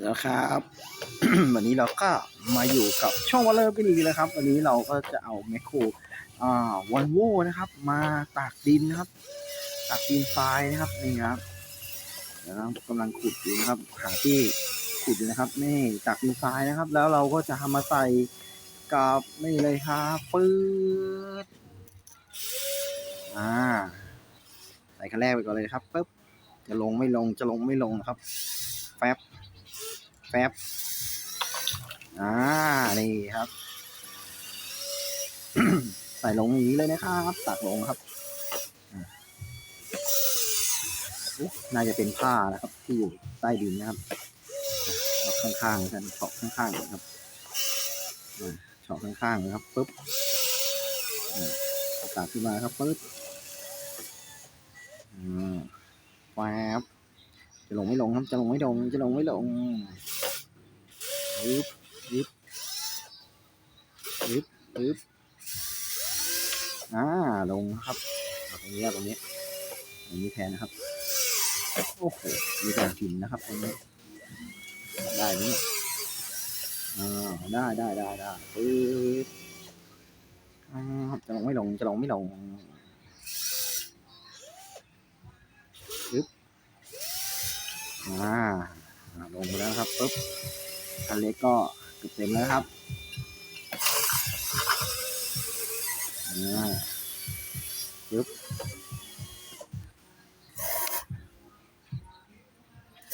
แล้วครับ วันนี้เราก็มาอยู่กับช่องวอลเลอร์ไปรีแล้วครับ วันนี้เราก็จะเอาแมคโครอ่าวันโวนะครับ มาตากดินนะครับ ตากดินทรายนะครับนี่ครับเดี๋ยวเรากำลังขุดอยู่นะครับ หาที่ขุดอยู่นะครับนี่ตากดินทรายนะครับ แล้วเราก็จะทำมาใส่กับนี่เลยครับปื๊ดอ่าใส่ขั้นแรกไปก่อนเลยครับปึ๊บจะลงไม่ลงจะลงไม่ลงนะครับแฟบ แฟบอ่า นี่ครับ ใส่ลงอย่างนี้เลยนะครับ ตักลงครับอ่าน่าจะเป็นผ้านะครับ ที่อยู่ใต้ดินนะครับข้างๆกันเฉาะข้างๆนะครับเฉาะข้างๆนะครับปุ๊บตักขึ้นมาครับปุ๊บอ่าแฟบ จะลงไม่ลงครับ จะลงไม่ลง จะลงไม่ลงยึบยึบยึบยึบอ่า ลงครับตรงนี้ตรงนี้ตรงนี้แทนนะครับ โอ้โห มีแต่หินนะครับตรงนี้ ได้ไหมเนี่ยอ่า ได้ได้ได้ได้ปึ๊บอ่าจะลงไม่ลง จะลงไม่ลงยึบ อ่าลงไปแล้วครับปุ๊บอันเล็กก็เกือบเต็มแล้วครับอ่าปึ๊บ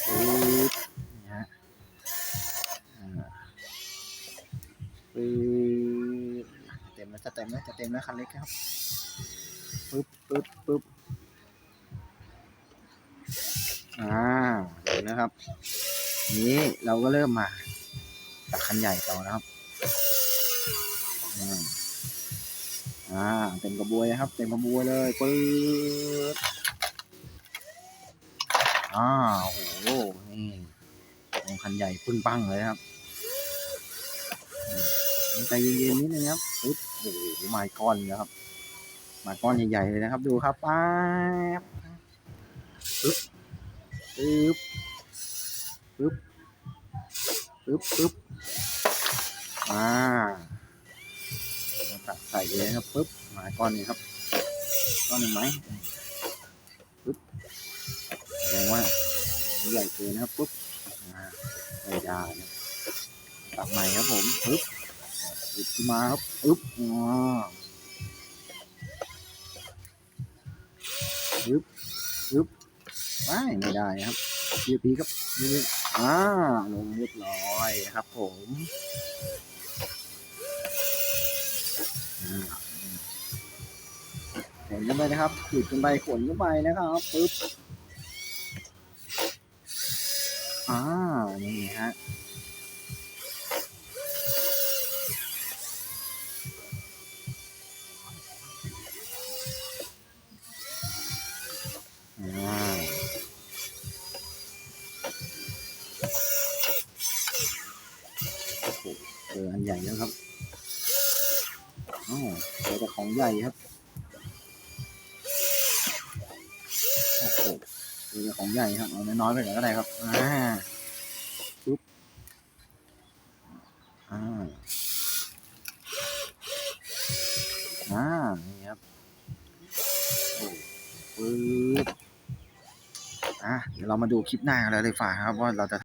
ปึ๊บนี่ฮะปึ๊บเต็มแล้วจะเต็มแล้วจะเต็มแล้วคันเล็กครับปึ๊บปึ๊บปึ๊บ อ่าเห็นนะครับ นี้เราก็เริ่มมาตักคันใหญ่ต่อนะครับอ่าอ่าเต็มกระบวยนะครับ เต็มกระบวยเลยปึ๊ดอ่าโอ้โหนี่ลงคันใหญ่ปึ้งปังเลยครับใจเย็นๆนิดนึงครับปึ๊บโอ้โหไม้ก้อนนะครับไม้ก้อนใหญ่ๆเลยนะครับ ดูครับป๊าบปึ๊บ ปึ๊บปึ๊บปึ๊บอ่าเราตักใส่เลยครับปึ๊บหมาก้อนนี้ครับ ก้อนหนึ่งไหมปึ๊บแสดงว่าใหญ่เกินนะครับปึ๊บไม่ได้นะตักใหม่ครับผมปึ๊บหยิบขึ้นมาครับปึ๊บอ๋อปึ๊บปึ๊บ ไม่ไม่ได้ครับยูพีครับนี่อ่าลงเรียบร้อยครับ ผมขนกันไปนะครับขีดกันไปขนกันไปนะครับปึ๊บอ่านี่ฮะ ใหญ่แล้วครับอ๋อเจอแต่ของใหญ่ครับ โอ้โหเจอแต่ของใหญ่ครับ เอาน้อยๆไปก่อนก็ได้ครับ อ่าปุ๊บ อ่า อ่า นี่ครับ โอ้ปึ๊บ อะ เดี๋ยวเรามาดูคลิปหน้ากันเลยดีกว่าครับว่าเราจะ